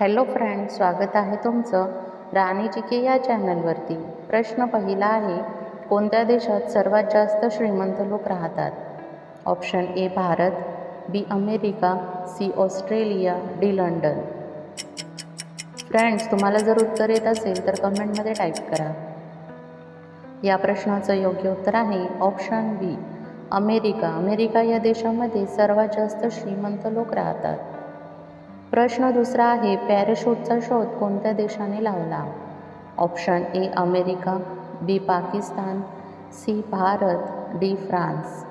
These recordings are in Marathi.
हॅलो फ्रेंड स्वागत आहे तुमचं राणी के या चॅनलवरती. प्रश्न पहिला आहे कोणत्या देशात सर्वात जास्त श्रीमंत लोक राहतात? Option A Bharat B America C Australia D London. Friends तुम्हाला जर उत्तर येत असेल तर कमेंटमध्ये टाईप करा. या प्रश्नाचं योग्य उत्तर आहे ऑप्शन बी अमेरिका. अमेरिका या देशामध्ये सर्वात जास्त श्रीमंत लोक राहतात. प्रश्न दुसरा आहे पॅराशूटचा शोध कोणत्या देशाने लावला? Option A America B Pakistan C Bharat D France.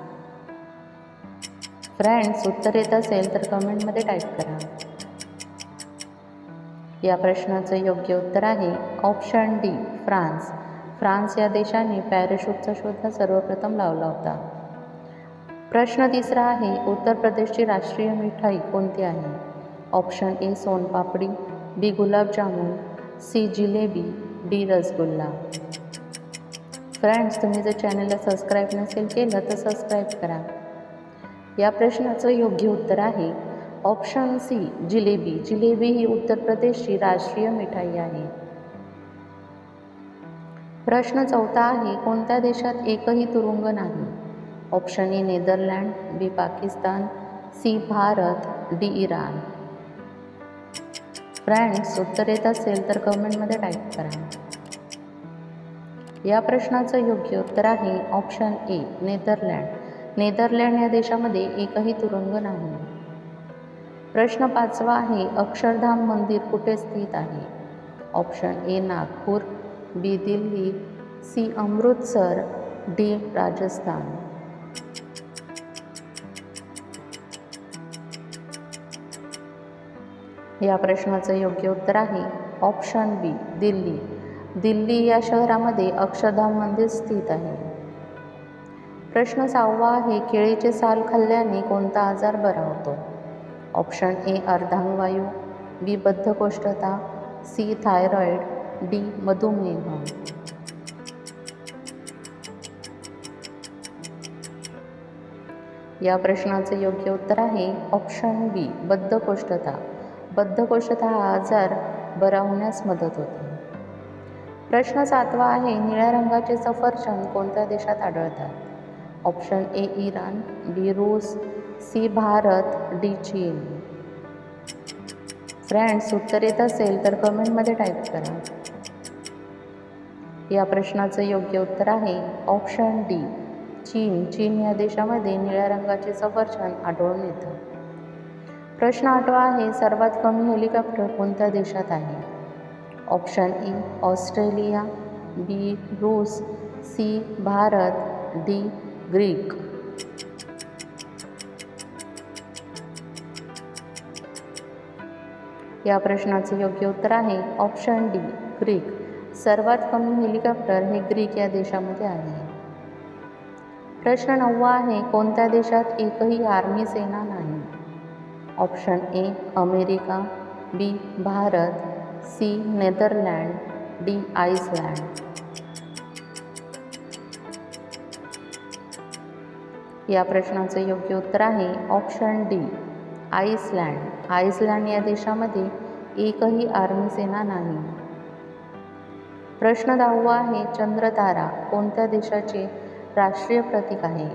Friends उत्तर येत असेल तर कमेंटमध्ये टाईप करा. या प्रश्नाचं योग्य उत्तर आहे ऑप्शन डी फ्रान्स. फ्रान्स या देशाने पॅराशूटचा शोध हा सर्वप्रथम लावला होता. प्रश्न तिसरा आहे उत्तर प्रदेशची राष्ट्रीय मिठाई कोणती आहे? Option A sonpapdi B gulab jamun C jalebi D rasgulla. Friends तुम्ही जर चॅनलला सबस्क्राईब नसेल केलं तर सबस्क्राईब करा. या प्रश्नाचं योग्य उत्तर आहे ऑप्शन सी जिलेबी. जिलेबी ही उत्तर प्रदेशची राष्ट्रीय मिठाई आहे. प्रश्न चौथा आहे कोणत्या देशात एकही तुरुंग नाही? Option A Netherland B Pakistan C Bharat D Iran. Friends उत्तर येत असेल तर कमेंटमध्ये टाईप करा. या प्रश्नाचं योग्य उत्तर आहे ऑप्शन ए नेदरलँड नेदरलँड या देशामध्ये एकही तुरुंग नाही. प्रश्न पाचवा आहे अक्षरधाम मंदिर कुठे स्थित आहे? Option A Nagpur. B Delhi. C Amritsar. D Rajasthan. या प्रश्नाचं योग्य उत्तर आहे. ऑप्शन बी दिल्ली. दिल्ली या शहरामध्ये अक्षरधाम मंदिर स्थित आहे. प्रश्न सहावा आहे केळीचे साल खाल्ल्याने कोणता आजार बरा होतो? ऑप्शन ए अर्धांगवायू. बी बद्धकोष्ठता. सी थायरॉईड डी मधुमेह. या प्रश्नाचे योग्य उत्तर आहे ऑप्शन बी बद्धकोष्ठता. बद्धकोष्ठता हा आजार बरा होण्यास मदत होते. प्रश्न सातवा आहे निळ्या रंगाचे सफरचंद कोणत्या देशात आढळतात? ऑप्शन ए इराण बी रूस सी भारत डी चीन. फ्रेंड्स उत्तर येत असेल तर कमेंटमध्ये टाईप करा. या प्रश्नाचं योग्य उत्तर आहे ऑप्शन डी चीन. चीन या देशामध्ये निळ्या रंगाचे सफरचंद आढळून येतं. प्रश्न आठवा आहे सर्वात कमी हेलिकॉप्टर कोणत्या देशात आहे? ऑप्शन ई ऑस्ट्रेलिया बी रूस सी भारत डी ग्रीक. या प्रश्नाचे योग्य उत्तर आहे ऑप्शन डी ग्रीक. सर्वात कमी हेलिकॉप्टर हे ग्रीक या देशामध्ये आहे. प्रश्न नववा आहे कोणत्या देशात एकही आर्मी सेना नाही? Option A America B Bharat C Netherland D Iceland या प्रश्नाचं योग्य उत्तर आहे ऑप्शन डी आईसलँड आईसलँड या देशामध्ये एकही आर्मी सेना नाही. प्रश्न दहावा आहे चंद्रतारा कोणत्या देशाचे राष्ट्रीय प्रतीक आहे?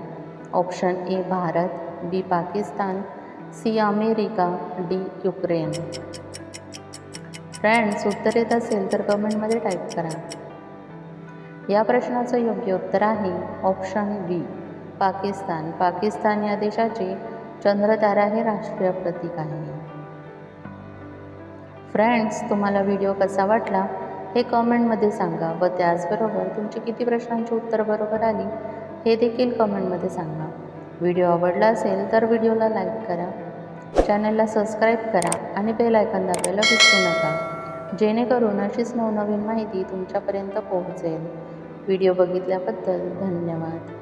Option A Bharat B Pakistan C America D Ukraine. Friends उत्तर येत असेल तर कमेंटमध्ये टाईप करा. या प्रश्नाचं योग्य उत्तर आहे ऑप्शन बी पाकिस्तान. पाकिस्तान या देशाचे चंद्रतारा हे राष्ट्रीय प्रतीक आहे. फ्रेंड्स तुम्हाला व्हिडिओ कसा वाटला हे कमेंटमध्ये सांगा व त्याचबरोबर तुमची किती प्रश्नांची उत्तर बरोबर आली हे देखील कमेंटमध्ये सांगा. व्हिडिओ आवडला असेल तर व्हिडिओला लाईक करा चॅनलला सबस्क्राईब करा आणि बेल आयकन दाबायला विसरू नका. जेणेकरून अशीच नवनवीन माहिती तुमच्यापर्यंत पोहोचेल. व्हिडिओ बघितल्याबद्दल धन्यवाद.